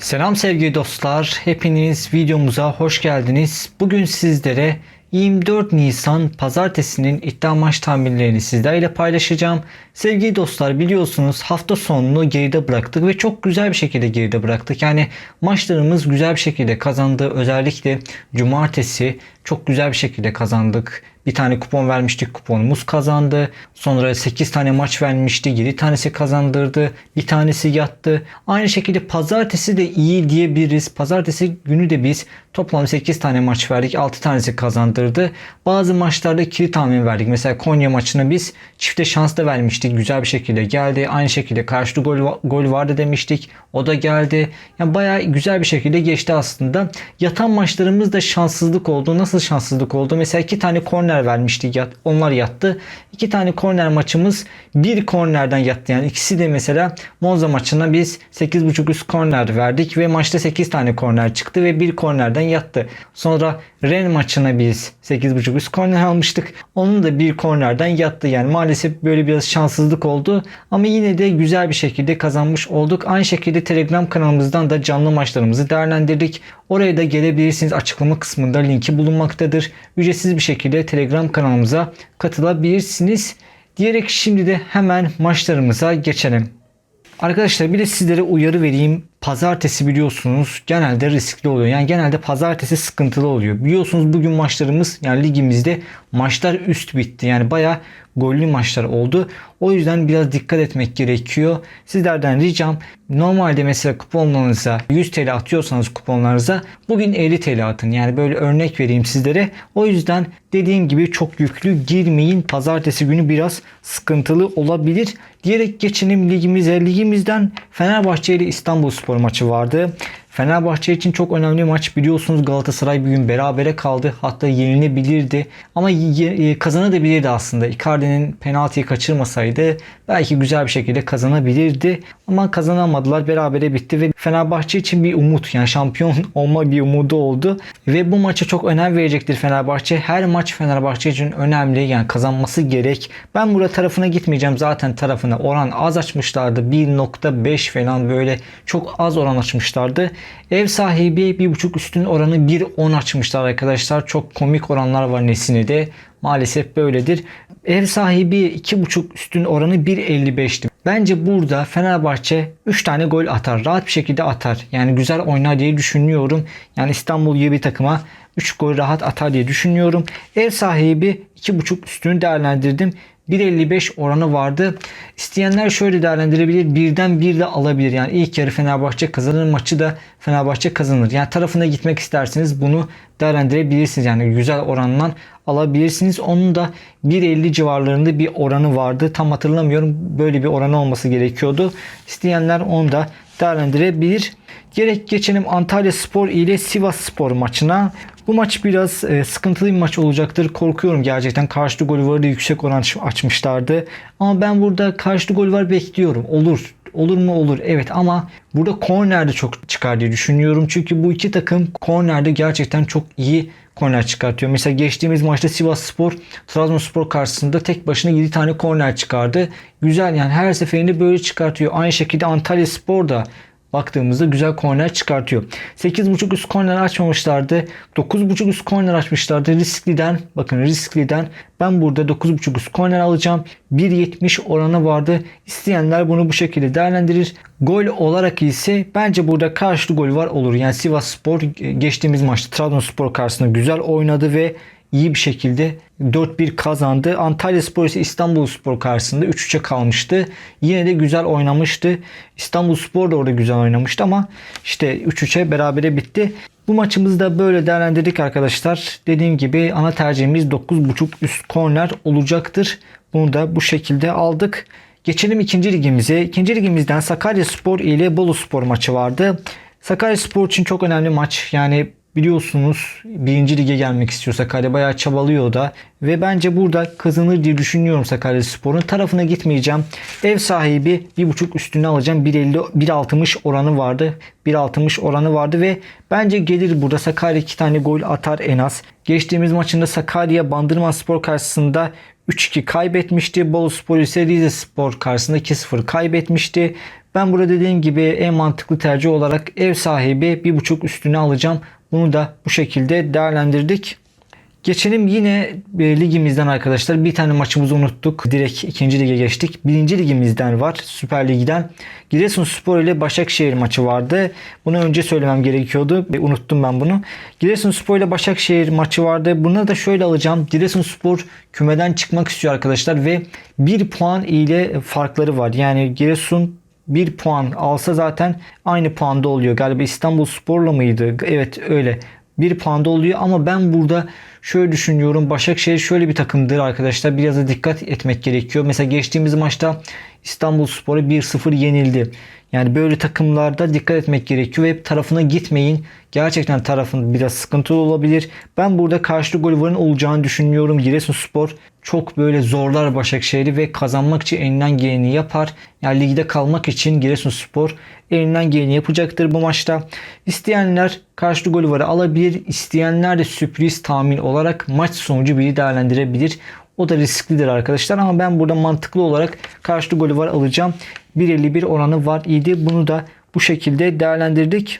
Selam sevgili dostlar. Hepiniz videomuza hoş geldiniz. Bugün sizlere 24 Nisan pazartesinin iddia maç tahminlerini sizlerle paylaşacağım. Sevgili dostlar biliyorsunuz hafta sonunu geride bıraktık ve çok güzel bir şekilde geride bıraktık. Yani maçlarımız güzel bir şekilde kazandı. Özellikle cumartesi çok güzel bir şekilde kazandık. Bir tane kupon vermiştik. Kuponumuz kazandı. Sonra 8 tane maç vermişti. 7 tanesi kazandırdı. Bir tanesi yattı. Aynı şekilde pazartesi de iyi diyebiliriz. Pazartesi günü de biz toplam 8 tane maç verdik. 6 tanesi kazandırdı. Bazı maçlarda kilit tahmin verdik. Mesela Konya maçına biz çifte şans da vermiştik. Güzel bir şekilde geldi. Aynı şekilde karşıda gol, gol vardı demiştik. O da geldi. Yani bayağı güzel bir şekilde geçti aslında. Yatan maçlarımız da şanssızlık oldu. Nasıl şanssızlık oldu? Mesela 2 tane korner vermiştik. Yat, onlar yattı. 2 tane korner maçımız bir kornerden yattı. Yani ikisi de mesela Monza maçına biz 8.5 üst korner verdik ve maçta 8 tane korner çıktı ve bir kornerden yattı. Sonra Ren maçına biz 8.5 üst korner almıştık. Onun da bir kornerden yattı. Yani maalesef böyle biraz şanssızlık oldu. Ama yine de güzel bir şekilde kazanmış olduk. Aynı şekilde Telegram kanalımızdan da canlı maçlarımızı değerlendirdik. Oraya da gelebilirsiniz. Açıklama kısmında linki bulunmaktadır. Ücretsiz bir şekilde Telegram kanalımıza katılabilirsiniz. Diyerek şimdi de hemen maçlarımıza geçelim. Arkadaşlar bir de sizlere uyarı vereyim. Pazartesi biliyorsunuz genelde riskli oluyor. Yani genelde pazartesi sıkıntılı oluyor. Biliyorsunuz bugün maçlarımız yani ligimizde maçlar üst bitti. Yani baya gollü maçlar oldu. O yüzden biraz dikkat etmek gerekiyor. Sizlerden ricam normalde mesela kuponlarınıza 100 TL atıyorsanız kuponlarınıza bugün 50 TL atın. Yani böyle örnek vereyim sizlere. O yüzden dediğim gibi çok yüklü girmeyin. Pazartesi günü biraz sıkıntılı olabilir. Diyerek geçelim ligimize. Ligimizden Fenerbahçe ile İstanbul Spor maçı vardı. Fenerbahçe için çok önemli maç biliyorsunuz Galatasaray bugün berabere kaldı. Hatta yenilebilirdi ama e, kazanabilirdi aslında. Icardi'nin penaltıyı kaçırmasaydı belki güzel bir şekilde kazanabilirdi. Ama kazanamadılar. Berabere bitti ve Fenerbahçe için bir umut yani şampiyon olma bir umudu oldu. Ve bu maça çok önem verecektir Fenerbahçe. Her maç Fenerbahçe için önemli. Yani kazanması gerek. Ben burada tarafına gitmeyeceğim. Zaten tarafına oran az açmışlardı. 1.5 falan böyle çok az oran açmışlardı. Ev sahibi 1.5 üstün oranı 1.10 açmışlar arkadaşlar. Çok komik oranlar var Nesini'de. Maalesef böyledir. Ev sahibi 2.5 üstün oranı 1.55'ti. Bence burada Fenerbahçe 3 tane gol atar. Rahat bir şekilde atar. Yani güzel oynar diye düşünüyorum. Yani İstanbul gibi bir takıma 3 gol rahat atar diye düşünüyorum. Ev sahibi 2.5 üstünü değerlendirdim. 1.55 oranı vardı. İsteyenler şöyle değerlendirebilir. Birden bir de alabilir. Yani ilk yarı Fenerbahçe kazanır. Maçı da Fenerbahçe kazanır. Yani tarafına gitmek isterseniz bunu değerlendirebilirsiniz. Yani güzel orandan alabilirsiniz. Onun da 1.50 civarlarında bir oranı vardı. Tam hatırlamıyorum. Böyle bir oranı olması gerekiyordu. İsteyenler onu da değerlendirebilir. Gerek geçelim Antalya Spor ile Sivas Spor maçına. Bu maç biraz e, sıkıntılı bir maç olacaktır. Korkuyorum gerçekten. Karşıda gol vardı yüksek oran açmışlardı. Ama ben burada karşıda gol var bekliyorum. Olur. Olur mu olur evet ama burada kornerde çok çıkar diye düşünüyorum. Çünkü bu iki takım kornerde gerçekten çok iyi korner çıkartıyor. Mesela geçtiğimiz maçta Sivas Spor Trabzonspor karşısında tek başına 7 tane korner çıkardı. Güzel yani her seferinde böyle çıkartıyor. Aynı şekilde Antalya Spor da baktığımızda güzel korner çıkartıyor. 8.5 üst korner açmamışlardı. 9.5 üst korner açmışlardı. Riskliden bakın riskliden ben burada 9.5 üst korner alacağım. 1.70 oranı vardı. İsteyenler bunu bu şekilde değerlendirir. Gol olarak ise bence burada karşılığı gol var olur. Yani Sivas Spor geçtiğimiz maçta Trabzonspor karşısında güzel oynadı ve iyi bir şekilde 4-1 kazandı. Antalya Spor ise İstanbul Spor karşısında 3-3'e kalmıştı. Yine de güzel oynamıştı. İstanbul Spor da orada güzel oynamıştı ama işte 3-3'e berabere bitti. Bu maçımızı da böyle değerlendirdik arkadaşlar. Dediğim gibi ana tercihimiz 9.5 üst korner olacaktır. Bunu da bu şekilde aldık. Geçelim ikinci ligimize. İkinci ligimizden Sakarya Spor ile Bolu Spor maçı vardı. Sakarya Spor için çok önemli maç. Yani biliyorsunuz birinci lige gelmek istiyor Sakarya. Bayağı çabalıyor da. Ve bence burada kazanır diye düşünüyorum Sakarya Spor'un. Tarafına gitmeyeceğim. Ev sahibi 1.5 üstüne alacağım. 1.50 1.60 oranı vardı. 1.60 oranı vardı ve bence gelir burada Sakarya 2 tane gol atar en az. Geçtiğimiz maçında Sakarya Bandırma Spor karşısında 3-2 kaybetmişti. Boluspor ise Rize Spor karşısında 2-0 kaybetmişti. Ben burada dediğim gibi en mantıklı tercih olarak ev sahibi 1.5 üstüne alacağım. Bunu da bu şekilde değerlendirdik. Geçelim yine e, ligimizden arkadaşlar. Bir tane maçımızı unuttuk. Direkt ikinci lige geçtik. Birinci ligimizden var. Süper Lig'den. Giresunspor ile Başakşehir maçı vardı. Bunu önce söylemem gerekiyordu. E, Unuttum ben bunu. Giresunspor ile Başakşehir maçı vardı. Buna da şöyle alacağım. Giresunspor kümeden çıkmak istiyor arkadaşlar ve bir puan ile farkları var. Yani Giresun bir puan alsa zaten aynı puanda oluyor. Galiba İstanbul Spor'la mıydı? Evet öyle. Bir puanda oluyor ama ben burada şöyle düşünüyorum. Başakşehir şöyle bir takımdır arkadaşlar. Biraz da dikkat etmek gerekiyor. Mesela geçtiğimiz maçta İstanbul Spor'a 1-0 yenildi. Yani böyle takımlarda dikkat etmek gerekiyor ve hep tarafına gitmeyin. Gerçekten tarafın biraz sıkıntılı olabilir. Ben burada karşılık gol varın olacağını düşünüyorum. Giresunspor çok böyle zorlar Başakşehir'i ve kazanmak için elinden geleni yapar. Yani ligde kalmak için Giresunspor elinden geleni yapacaktır bu maçta. İsteyenler karşılık golü varı alabilir. İsteyenler de sürpriz tahmin olarak maç sonucu biri değerlendirebilir. O da risklidir arkadaşlar ama ben burada mantıklı olarak karşılık golü var alacağım. 1.51 oranı var idi. Bunu da bu şekilde değerlendirdik.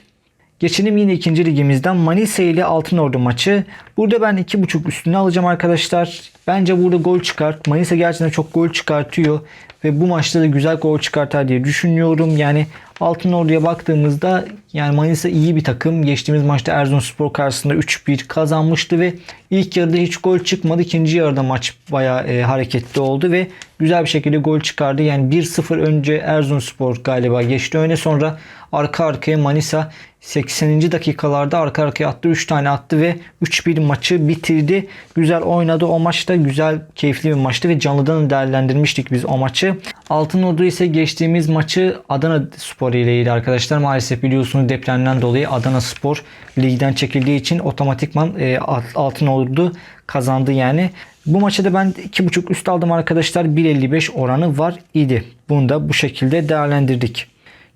Geçelim yine ikinci ligimizden Manisa ile Altınordu maçı. Burada ben 2.5 üstüne alacağım arkadaşlar. Bence burada gol çıkar. Manisa gerçekten çok gol çıkartıyor. Ve bu maçta da güzel gol çıkartar diye düşünüyorum. Yani Altınordu'ya baktığımızda yani Manisa iyi bir takım. Geçtiğimiz maçta Erzurumspor karşısında 3-1 kazanmıştı ve ilk yarıda hiç gol çıkmadı. İkinci yarıda maç bayağı e, hareketli oldu ve güzel bir şekilde gol çıkardı. Yani 1-0 önce Erzurumspor galiba geçti öne sonra arka arkaya Manisa 80. dakikalarda arka arkaya attı. 3 tane attı ve 3-1 maçı bitirdi. Güzel oynadı o maçta. Güzel, keyifli bir maçtı ve canlıdan değerlendirmiştik biz o maçı. Altınordu ise geçtiğimiz maçı Adana Spor ileydi arkadaşlar. Maalesef biliyorsunuz depremden dolayı Adana Spor ligden çekildiği için otomatikman e, Altınordu kazandı yani. Bu maçta da ben 2.5 üst aldım arkadaşlar. 1.55 oranı var idi. Bunu da bu şekilde değerlendirdik.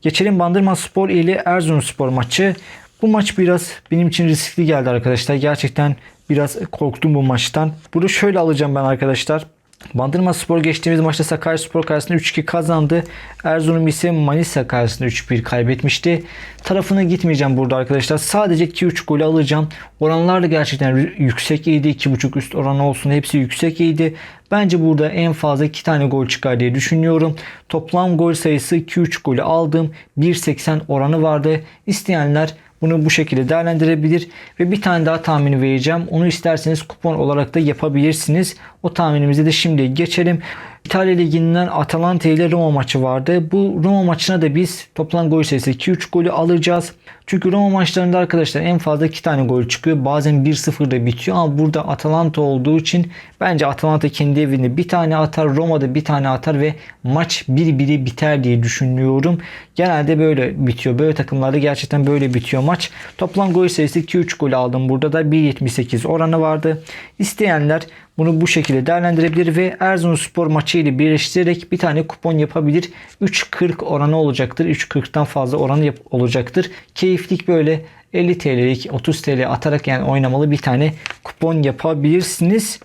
Geçelim Bandırma Spor ile Erzurumspor maçı. Bu maç biraz benim için riskli geldi arkadaşlar. Gerçekten biraz korktum bu maçtan. Burada şöyle alacağım ben arkadaşlar. Bandırma Spor geçtiğimiz maçta Sakaryaspor karşısında 3-2 kazandı. Erzurum ise Manisa karşısında 3-1 kaybetmişti. Tarafına gitmeyeceğim burada arkadaşlar. Sadece 2-3 golü alacağım. Oranlar da gerçekten yüksek iyiydi. 2.5 üst oranı olsun. Hepsi yüksek iyiydi. Bence burada en fazla 2 tane gol çıkar diye düşünüyorum. Toplam gol sayısı 2-3 golü aldım. 1.80 oranı vardı. İsteyenler bunu bu şekilde değerlendirebilir ve bir tane daha tahmini vereceğim. Onu isterseniz kupon olarak da yapabilirsiniz. O tahminimize de şimdi geçelim. İtalya Ligi'nden Atalanta ile Roma maçı vardı. Bu Roma maçına da biz toplam gol sayısı 2-3 golü alacağız. Çünkü Roma maçlarında arkadaşlar en fazla 2 tane gol çıkıyor. Bazen 1-0 da bitiyor ama burada Atalanta olduğu için bence Atalanta kendi evinde bir tane atar. Roma'da bir tane atar ve maç 1-1'i biter diye düşünüyorum. Genelde böyle bitiyor. Böyle takımlarda gerçekten böyle bitiyor maç. Toplam gol sayısı 2-3 gol aldım. Burada da 1.78 oranı vardı. İsteyenler bunu bu şekilde değerlendirebilir ve Erzurumspor maçı ile birleştirerek bir tane kupon yapabilir. 3.40 oranı olacaktır. 3.40'tan fazla oranı olacaktır. Keyiflik böyle 50 TL'lik 30 TL atarak yani oynamalı bir tane kupon yapabilirsiniz.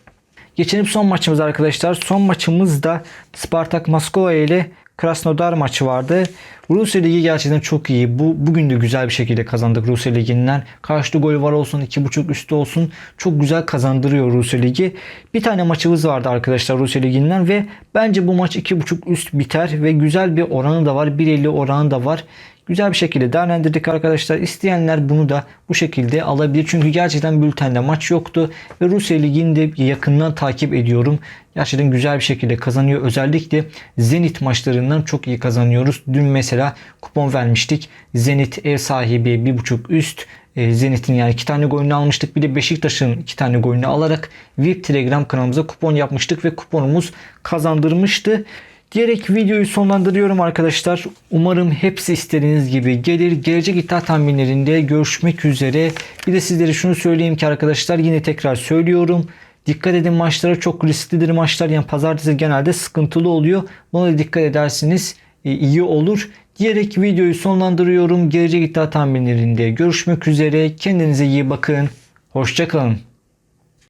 Geçelim son maçımız arkadaşlar. Son maçımız da Spartak Moskova ile Krasnodar maçı vardı. Rusya Ligi gerçekten çok iyi. Bu bugün de güzel bir şekilde kazandık Rusya Ligi'nden. Karşıda gol var olsun, 2.5 üstü olsun. Çok güzel kazandırıyor Rusya Ligi. Bir tane maçımız vardı arkadaşlar Rusya Ligi'nden ve bence bu maç 2.5 üst biter ve güzel bir oranı da var. 1.50 oranı da var. Güzel bir şekilde değerlendirdik arkadaşlar. İsteyenler bunu da bu şekilde alabilir. Çünkü gerçekten bültende maç yoktu. Ve Rusya Ligi'ni de yakından takip ediyorum. Gerçekten güzel bir şekilde kazanıyor. Özellikle Zenit maçlarından çok iyi kazanıyoruz. Dün mesela kupon vermiştik. Zenit ev sahibi 1.5 üst. E, Zenit'in yani iki tane golünü almıştık. Bir de Beşiktaş'ın iki tane golünü alarak VIP Telegram kanalımıza kupon yapmıştık ve kuponumuz kazandırmıştı. Diyerek videoyu sonlandırıyorum arkadaşlar. Umarım hepsi istediğiniz gibi gelir. Gelecek iddia tahminlerinde görüşmek üzere. Bir de sizlere şunu söyleyeyim ki arkadaşlar yine tekrar söylüyorum. Dikkat edin maçlara çok risklidir maçlar. Yani pazartesi genelde sıkıntılı oluyor. Buna da dikkat edersiniz e, iyi olur. Diyerek videoyu sonlandırıyorum. Gelecek iddia tahminlerinde görüşmek üzere. Kendinize iyi bakın. Hoşçakalın.